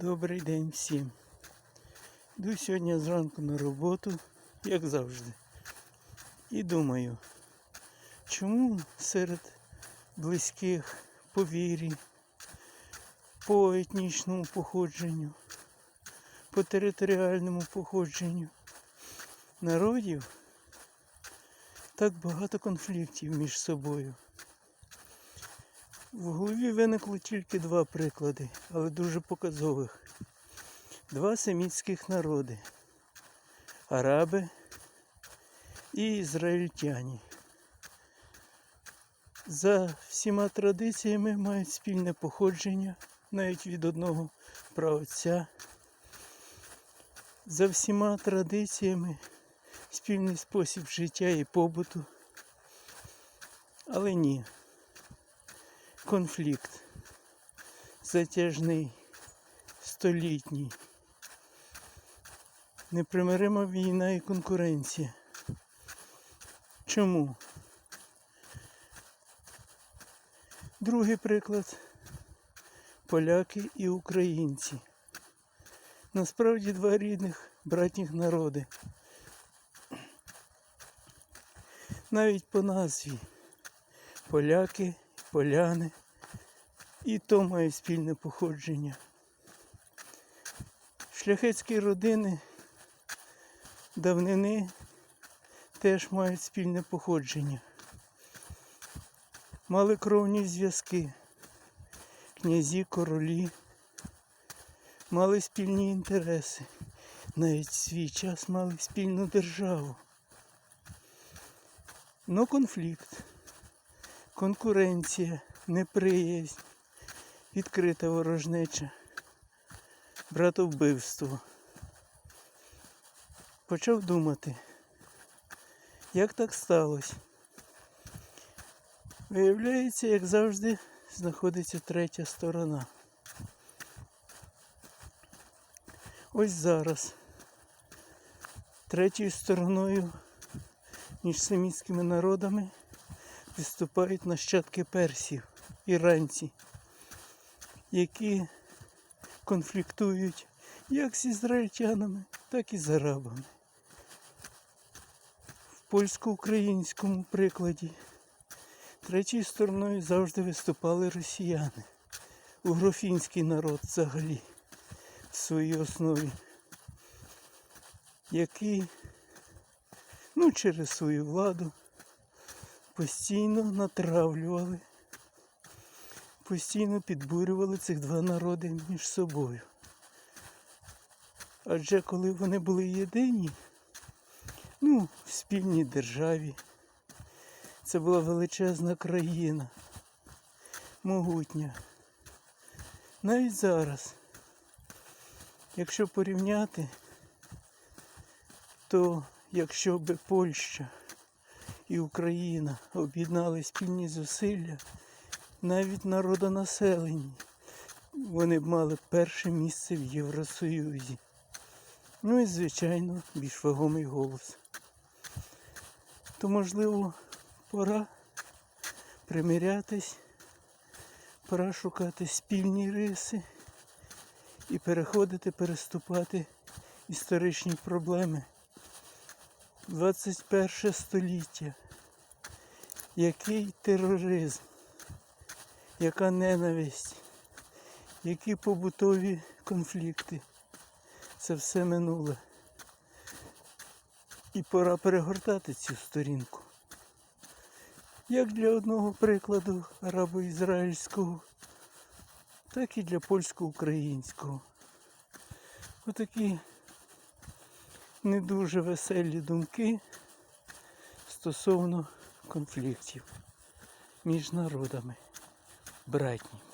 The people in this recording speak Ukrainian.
Добрий день всім. Йду сьогодні зранку на роботу, як завжди. І думаю, чому серед близьких по вірі, по етнічному походженню, по територіальному походженню народів так багато конфліктів між собою. В голові виникло тільки два приклади, але дуже показових. Два семітських народи араби і ізраїльтяні. За всіма традиціями мають спільне походження, навіть від одного праотця. За всіма традиціями спільний спосіб життя і побуту. Але ні конфлікт затяжний, столітній, непримирима війна і конкуренція. Чому? Другий приклад поляки і українці. Насправді два рідних братніх народи. Навіть по назві поляки поляни. І то мають спільне походження. Шляхетські родини давнини теж мають спільне походження. Мали кровні зв'язки, князі, королі, мали спільні інтереси, навіть в свій час мали спільну державу. Но конфлікт конкуренція, неприязнь, відкрита ворожнеча, братовбивство. Почав думати, як так сталося. Виявляється, як завжди, знаходиться третя сторона. Ось зараз третьою стороною між семітськими народами виступають нащадки персів, іранці, які конфліктують як з ізраїльтянами, так і з арабами. В польсько-українському прикладі третьою стороною завжди виступали росіяни, угрофінський народ взагалі в своїй основі, які ну, через свою владу постійно натравлювали, постійно підбурювали цих два народи між собою. Адже коли вони були єдині, ну, в спільній державі, це була величезна країна, могутня. Навіть зараз, якщо порівняти, то якщо би Польща і Україна об'єднали спільні зусилля, навіть народонаселення, вони б мали перше місце в Євросоюзі. Ну і, звичайно, більш вагомий голос. То, можливо, пора примирятись, пора шукати спільні риси і переходити, переступати історичні проблеми. 21 століття. Який тероризм, яка ненависть, які побутові конфлікти. Це все минуле. І пора перегортати цю сторінку. Як для одного прикладу арабо-ізраїльського, так і для польсько-українського. Отакі не дуже веселі думки стосовно конфліктів між народами братні.